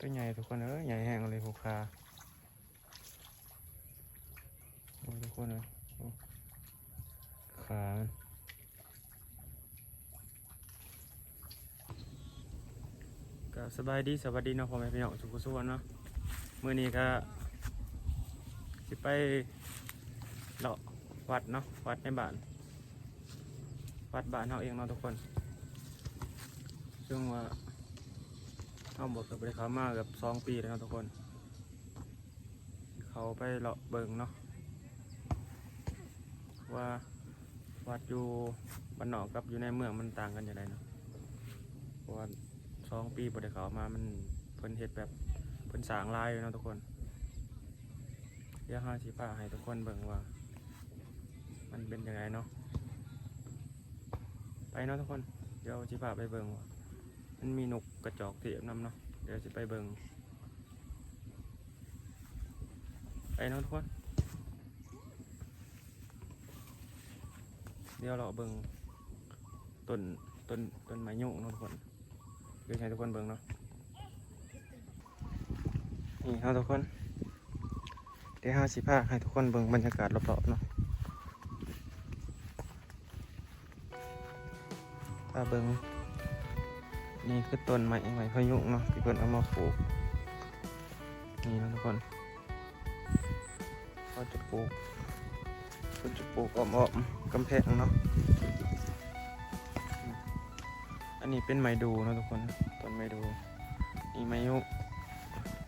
ตัวใหญ่ทุกคนเอ้ยใหญ่แห้งเลยหูคาโอ้ทุกคนเลยขาก็สบายดีสวัสดีนะพ่อแม่พี่น้องสุขสุขเนาะเมื้อนี้ก็สิไปเลาะวัดเนาะวัดในบ้าน วัดบ้านเฮาเองเนาะทุกคนซึ่งว่า เอาบทกับไปเขามาเกับสองปีแล้วนะทุกคน เขาไปเลาะเบิงเนาะว่าวัดอยู่บ้านนอกกับอยู่ในเมืองมันต่างกันอย่างไรเนาะเพราะว่าสองปีบทเขามามันเพิ่นเฮ็ดแบบเพิ่นสางลายอยู่นะทุกคนเดี๋ยวห้าสิพาให้ทุกคนเบิ่งว่า มันเป็นยังไงเนาะไปเนาะทุกคนเดี๋ยวสิพาไปเบิ่งว่า มันมีนกกระจอกเทียบนำเนาะเดี๋ยวจะไปเบิงไปเนาะทุกคนเดี๋ยวเราเบิงต้นต้นต้นไม้ยุ่งเนาะทุกคนเดี๋ยวให้ทุกคนเบิงเนาะนี่เนาทุกคนเดี๋ยวห้าสิบห้าให้ทุกคนเบิงบรรยากาศรอบๆเนาะถ้าเบิง นี่คือต้นไม้ไม้พะยุเนาะที่เพิ่นเอามาปลูก นี่นะทุกคนเขาจะปลูกเพิ่นจะปลูกอ้อมๆกำแพงเนาะ อันนี้เป็นไม้ดูนะทุกคน ต้นไม้ดู นี่ไม้ยุง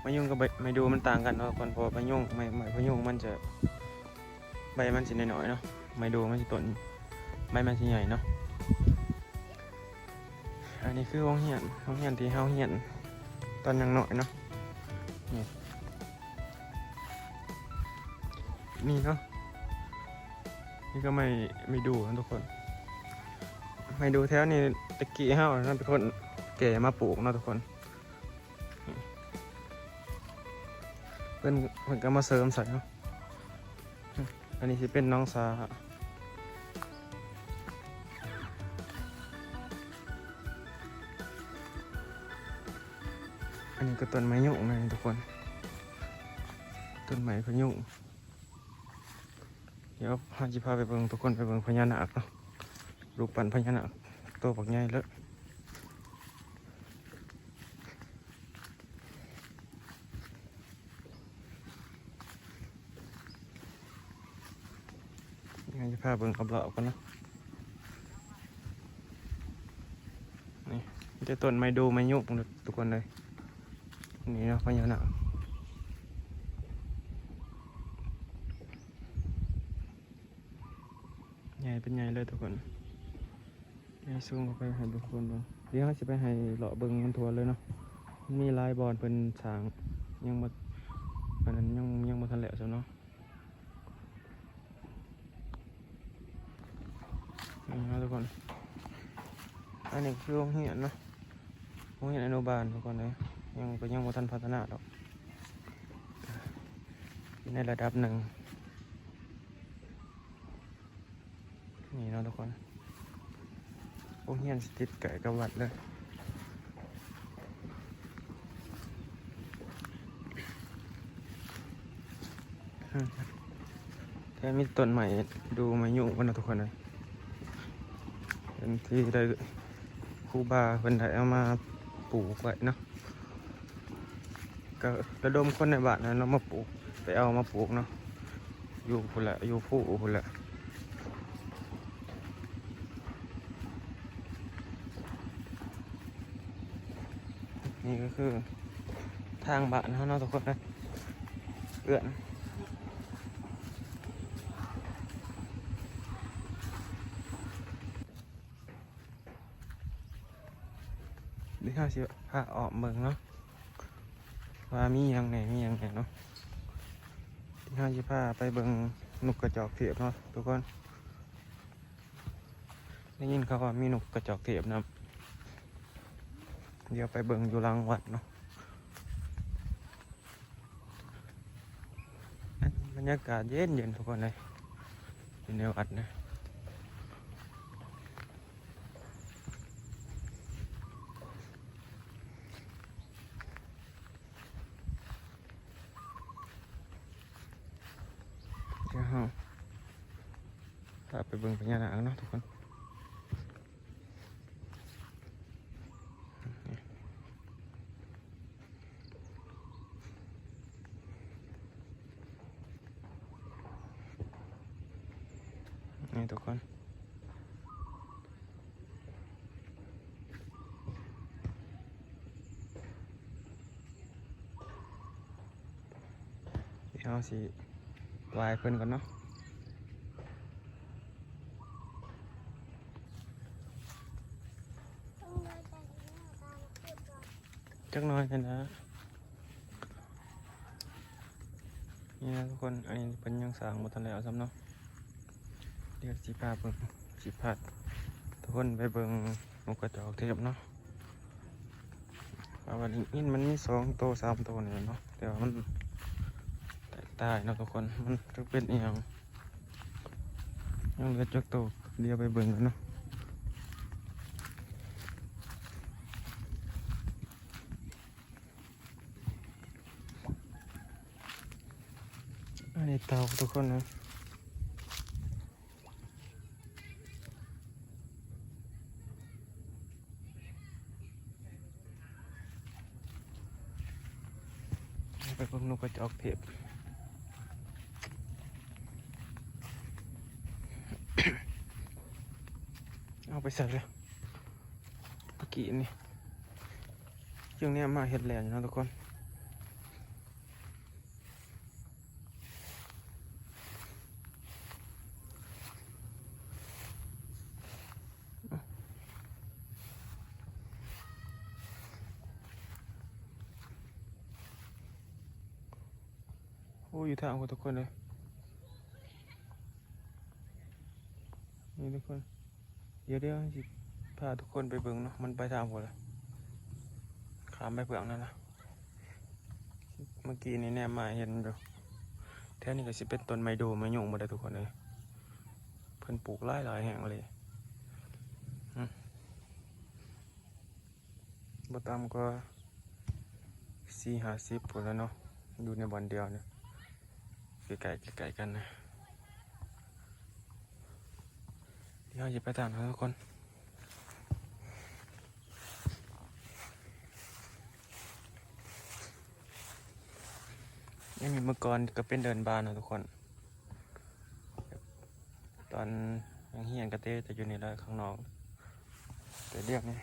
ไม้ยุงกับใบไม้ดูมันต่างกันเนาะทุกคนเพราะไม้ยุงไม้ไม้พะยุมันจะใบมันสิน้อยๆเนาะ ไม้ดูมันสิต้นใบมันสิใหญ่เนาะ นนี้คือห้องเหียนห้องเหียนที่เฮาเหียนตอนยังหน่อยเนาะนี่นี่เนาะนี่ก็ไม่ไม่ดูนะทุกคน ไม่ดูแถวนี้ตะกี้เฮานั่นเป็นคนแก่มาปลูกเนาะทุกคนเพิ่นเพิ่นก็มาเสริมใส่เนาะอันนี้สิเป็นน้องสา อันนี้ก็ต้นไม้ยุ่งนะทุกคน ต้นไม้พยุ่งเดี๋ยวพาจิพาไปเบิ่งทุกคนไปเบิ่งพญานาคเนาะรูปปั้นพญานาคตัวบักใหญ่แล้วยังจะพาเบิ่งกับเรากันนะนี่มีแต่ต้นไม้ดูไม้ยุ่งทุกคนเลย นี่นะพญานาคใหญ่เป็นใหญ่เลยทุกคนใหญ่สูงเข้าไปให้ทุกคนเบิ่งเดี๋ยวเราจะไปให้เลาะเบิงมันทัวเลยเนาะมีลายบอนเป็นสร้างยังบ่อันนั้นยังยังบ่ทันแล้วซะเนาะนี่นะทุกคน อันนี้คือโรงเรียนนาะโรงเรียนอนุบาลทุกคนเลย ยังก็ยังบ่ทันพัฒนาดอกในระดับหนึ่งนี่เนาะทุกคนโรงเรียนสติดไก่กับวัดเลยแค่มีต้นใหม่ดูมายุ่งกันนะทุกคนเลยเป็นที่ได้คูบาเพิ่นได้เอามาปลูกไว้เนาะ ก็ระดมคนในบ้านนั้นเรามาปลูก ไปเอามาปลูกเนาะอยู่พุ่นละอยู่ผู้พุ่นละนี่ก็คือทางบ้านเขาเนาะทุกคนนะเอื้อนเดี๋ยวเราสิพาออกเมืองเนาะ ว่ามียังไหนมียังไหนเนาะที่ห้าสิพาไปเบิงนกกระจอกเทียบเนาะทุกคนได้ยินเขาว่ามีนกกระจอกเทียบนะเดี๋ยวไปเบิงอยู่ลังวัดเนาะบรรยากาศเย็นเย็นทุกคนเลยอยู่ในวัดนะ ฮะพาไปเบิ่งพญานาคเนาะทุกคนนี่ทุกคนเดี๋ยวเราสิ วายเพิ่นก่อนเนาะจักน้อยกันนะนี่นะทุกคน อันนี้เป็นยังสางหมดทันแล้วซ้ำเนาะเดี๋ยวสิพาเบิ่งสิพาทุกคนไปเบิ่งนกกระจอกเทพเนาะว่าวันนี้มันมีสองตัวสามตัวนี่ยเนาะแต่ว่ามัน ตายนะทุกคน มันจะเป็นอหย่างยังเหลือจักโตวเดียวไปเบิ่งกันเนาะอันนี้เต่าทุกคนนะไปเบิ่งนกกระจอกเทศ เอาไปใส่เลยเมื่อกี้นี่ช่วงเนี้ยมาเห็ดแหลนอยู่นะทุกคนโอ้อยู่ทางคนทุกคนเลยนี่ทุกคน เดี๋ยวเดี๋ยวพาทุกคนไปเบิ่งเนาะมันไปทางหัวเลยขามไปเปลือกนั่นนะเมื่อกี้นี่แนมมาเห็นอยู่แท้นี่ก็สิเป็นต้นไมโดไม้ยงหมดเลยทุกคนเลยเพิ่นปลูกหลายหลายแห่งเลยมบ่ต่ำก็สี่ห้าสิบพุ่นแล้วเนาะอยู่ในบ่อนเดียวเนี่ยใกล้ๆใกลๆกันนะ เดี๋ยวหยิบไปตามนะทุกคนยังมีเมื่อก่อนก็เป็นเดินบานนะทุกคน ตอนยังเฮียนกระเตจะอยู่นี่แล้วข้างนอกแต่เรียกนี่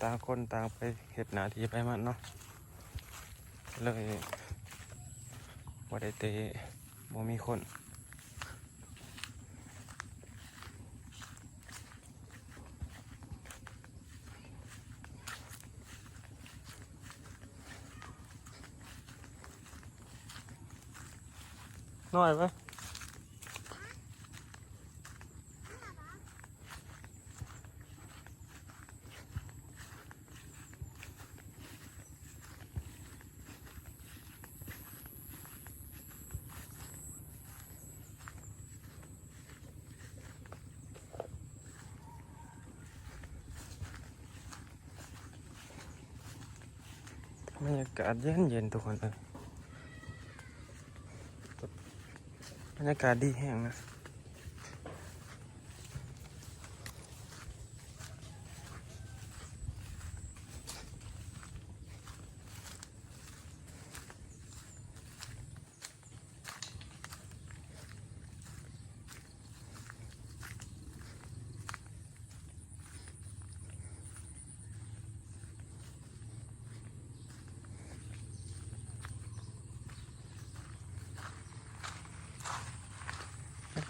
ต่างคนต่างไปเหตุหนาที่ไปมันเนาะเลยว่าได้เตะบ่มีคน น้อยปะบรรยากาศเย็นเย็นๆทุกคนเลย รรยากาศดีแห้งนะ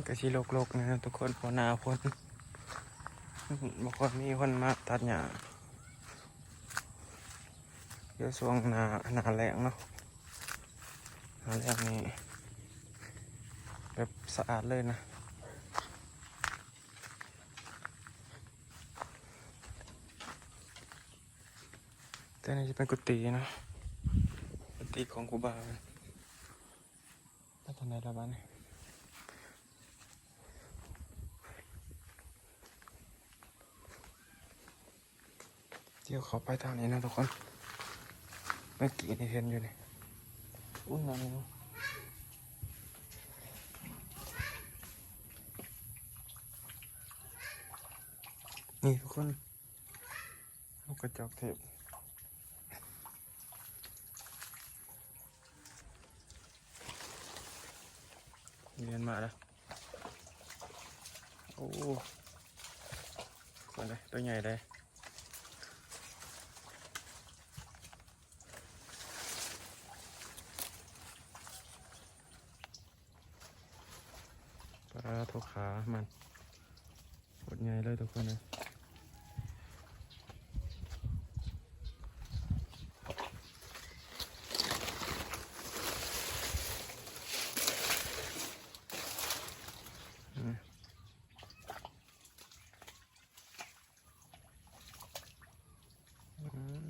ก็สิโลกๆนะครับทุกคนพอนาฝนบางคนมีคนมาตัดหญ้าเดี๋ยวช่วงหนาหนาแรงเนาะหนาแรงนี่แบบสะอาดเลยนะแต่นี่จะเป็นกุฏินะกุฏิของกูบาไปทางไหนละบ้านนี่ย ที่เขอไปทางนี้นะทุกคนเมื่อกี้นี่เห็นอยู่นี่อุ้นนั่นี่นี่ทุกคนลูกกระจกเทปเรียนมาแล้ว โอ้ตัวไหนตัวใหญ่เลย ปลาทุกขามันกดใหญ่เลยทุกคนเลยอืมอืม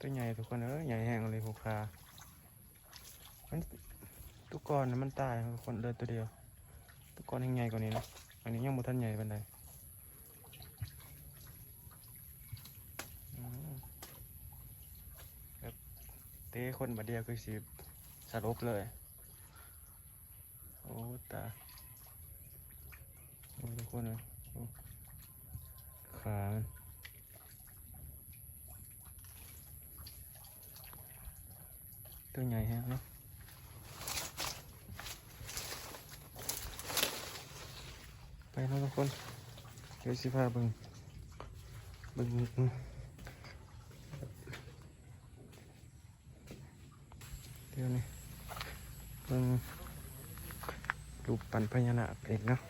ตัวใหญ่ทุกคนเอ้ยใหญ่แห้งเลยหกขา กกอนนะมันตายทุกคนเลยตัวเดียวตุกอนยังใหญ่กว่านี้นะอันนี้ยังบ่ทันใหญ่ปานใดเตะคนบาดเดียวคือสิสลบเลย โอ้ตาโอ้ทุกคนเลยขาตัวใหญ่ฮะเนาะ ไปแล้วทุกคนเดี๋ยวสิพาเบิ่งเบิ่งเดี๋ยวนี้เบิ่งรูปปั้นพญานาคเองเนาะ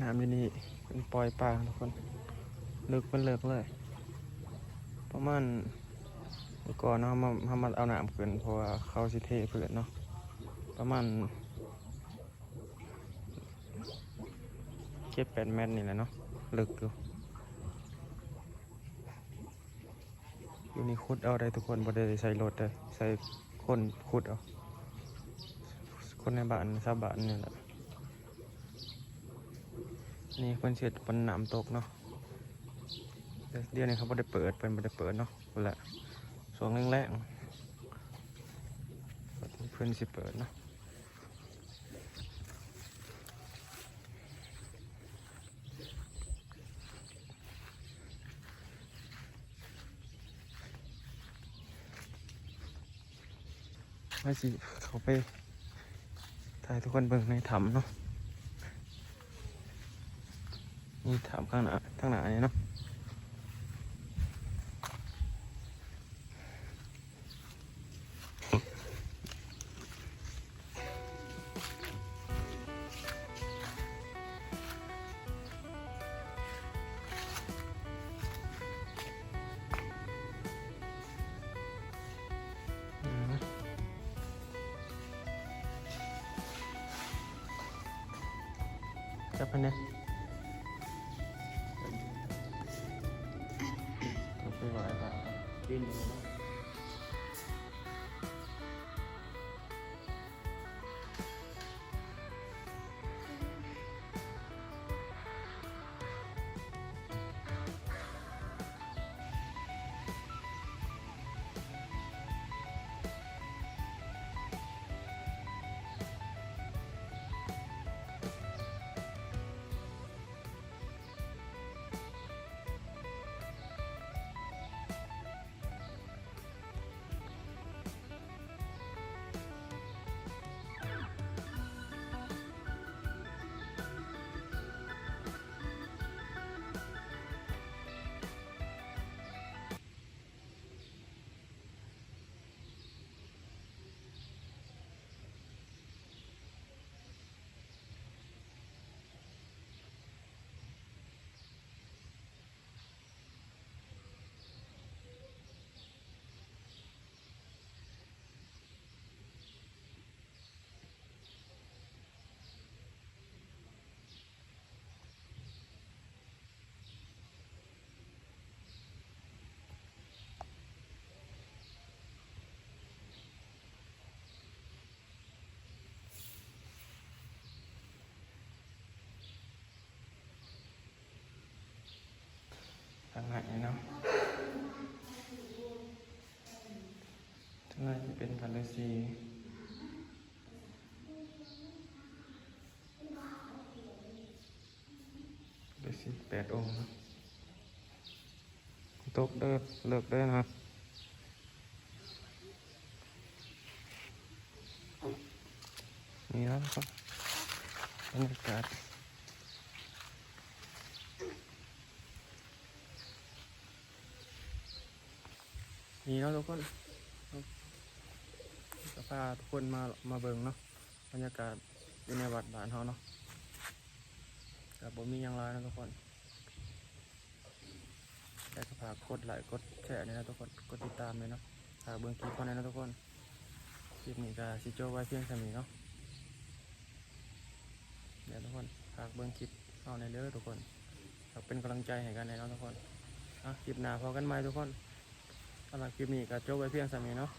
น้ำที่นี่เป็นปล่อยปลาทุกคน ลึกมันเลิกเลย ประมาณเมื่อก่อนเนาะมาทำมาเอาหน้ำขึ้นเพราะว่าเขาสิเทเพื่อนเนาะประมาณเจ็ดแปดเมตรนี่แหละเนาะลึกอยู่อยู่นี่ขุดเอาได้ทุกคนบ่ได้ใส่รถเลยใส่คนขุดเอาคนในบ้านชาวบ้านนี่แหละนี่เพิ่นเสียเป็นหน้ำตกเนาะ เดี๋ยวนี้เขาบ่ได้เปิดเป็นบ่ได้เปิดเนาะแหละช่วงแรกๆเพิ่อนสิเปิดเนาะว่าสิเขาไปถ่ายทุกคนเบิ่งในถ้ำเนาะนี่ถ้ำข้างหน้าข้างหน้านี่เนาะ จับมันเนี่ยไปไหวปะดิน เนาะนี่เนาะทั้งนั้นจะเป็นพันธุ์สีฤาษีแปดองค์นะตกเด้อเลิกเด้นะนี่แล้วครับบรรยากาศ นี่เนาะทุกคนก็พาทุกคนมามาเบิ่งเนาะบรรยากาศอยู่ในวัดบ้านเฮาเนาะกับบ่มีหยังไรนะทุกคนแต่ก็ฝากดไลค์กดแชร์นี่นะทุกคนกดติดตามเลยเนาะฝากเบิ่งคลิปเขาในนะทุกคนคลิปนี้ก็สิโจไว้เพียงเท่านี้เนาะเดี๋ยวทุกคนฝากเบิ่งคลิปเอาในอยเด้อทุกคนฝาเป็นกำลังใจให้กันในเนาะทุกคนคลิปหน้าพอกันไหมทุกคน สำหรับคลิปนี้ก็จบไว้เพียงสามีเนาะ